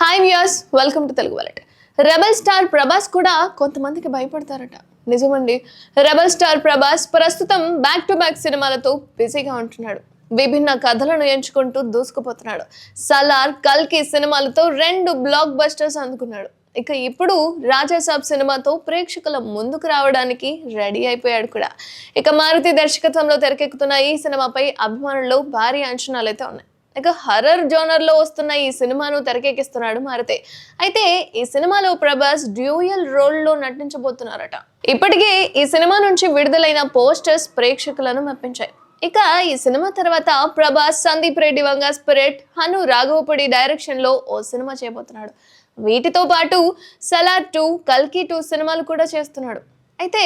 Hi viewers welcome to Telugu wallet rebel star Prabhas కూడా కొంతమందికి భయపడతారట. నిజమండి. రెబల్ స్టార్ ప్రభాస్ ప్రస్తుతం బ్యాక్ టు బ్యాక్ సినిమాలతో బిజీగా ఉంటున్నాడు. విభిన్న కథలను ఎంచుకుంటూ దూసుకుపోతున్నాడు. సలార్ కల్కి సినిమాలతో రెండు బ్లాక్ బస్టర్స్ అందుకున్నాడు. ఇక ఇప్పుడు రాజాసాబ్ సినిమాతో ప్రేక్షకుల ముందుకు రావడానికి రెడీ అయిపోయాడు కూడా. ఇక మారుతి దర్శకత్వంలో తెరకెక్కుతున్న ఈ సినిమాపై అభిమానుల్లో భారీ అంచనాలు అయితే ఉన్నాయి. ఇక హర్రర్ జోనర్లో వస్తున్న ఈ సినిమాను తెరకెక్కిస్తున్నాడు మారుతి. అయితే ఈ సినిమాలో ప్రభాస్ డ్యూయల్ రోల్లో నటించబోతున్నారట. ఇప్పటికే ఈ సినిమా నుంచి విడుదలైన పోస్టర్స్ ప్రేక్షకులను మెప్పించాయి. ఇక ఈ సినిమా తర్వాత ప్రభాస్ సందీప్ రెడ్డి వంగ స్పిరిట్ హను రాఘవపూడి డైరెక్షన్లో ఓ సినిమా చేయబోతున్నాడు. వీటితో పాటు సలార్ టూ కల్కి టూ సినిమాలు కూడా చేస్తున్నాడు. అయితే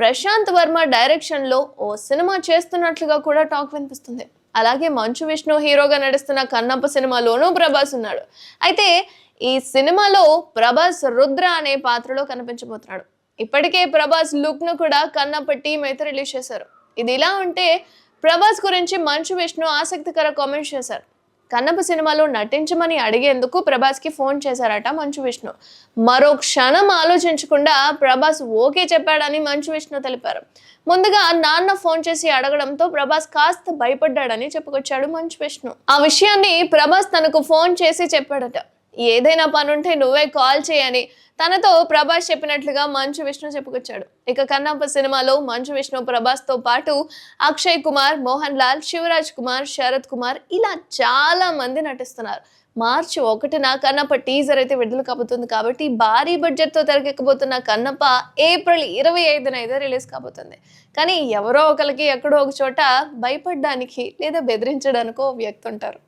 ప్రశాంత్ వర్మ డైరెక్షన్లో ఓ సినిమా చేస్తున్నట్లుగా కూడా టాక్ వినిపిస్తుంది. అలాగే మంచు విష్ణు హీరోగా నడుస్తున్న కన్నప్ప సినిమాలోనూ ప్రభాస్ ఉన్నాడు. అయితే ఈ సినిమాలో ప్రభాస్ రుద్ర అనే పాత్రలో కనిపించబోతున్నాడు. ఇప్పటికే ప్రభాస్ లుక్ను కూడా కన్నప్ప టీం అయితే రిలీజ్ చేశారు. ఇది ఇలా ఉంటే ప్రభాస్ గురించి మంచు విష్ణు ఆసక్తికర కామెంట్స్ చేశారు. కన్నప్ప సినిమాలో నటించమని అడిగేందుకు ప్రభాస్కి ఫోన్ చేశారట మంచు విష్ణు. మరో క్షణం ఆలోచించకుండా ప్రభాస్ ఓకే చెప్పాడని మంచు విష్ణు తెలిపారు. ముందుగా నాన్న ఫోన్ చేసి అడగడంతో ప్రభాస్ కాస్త భయపడ్డాడని చెప్పుకొచ్చాడు మంచు విష్ణు. ఆ విషయాన్ని ప్రభాస్ తనకు ఫోన్ చేసి చెప్పాడట. ఏదైనా పనుంటే నువ్వే కాల్ చేయని తనతో ప్రభాస్ చెప్పినట్లుగా మంచు విష్ణు చెప్పుకొచ్చాడు. ఇక కన్నప్ప సినిమాలో మంచు విష్ణు ప్రభాస్తో పాటు అక్షయ్ కుమార్ మోహన్ లాల్ శివరాజ్ కుమార్ శరత్ కుమార్ ఇలా చాలా మంది నటిస్తున్నారు. మార్చి ఒకటిన కన్నప్ప టీజర్ అయితే విడుదల కాబోతుంది కాబట్టి భారీ బడ్జెట్తో తెరకెక్కబోతున్న కన్నప్ప ఏప్రిల్ ఇరవై ఐదున అయితే రిలీజ్ కాబోతుంది. కానీ ఎవరో ఒకరికి ఎక్కడో ఒక చోట భయపడడానికి లేదా బెదిరించడానికో వ్యక్తి ఉంటారు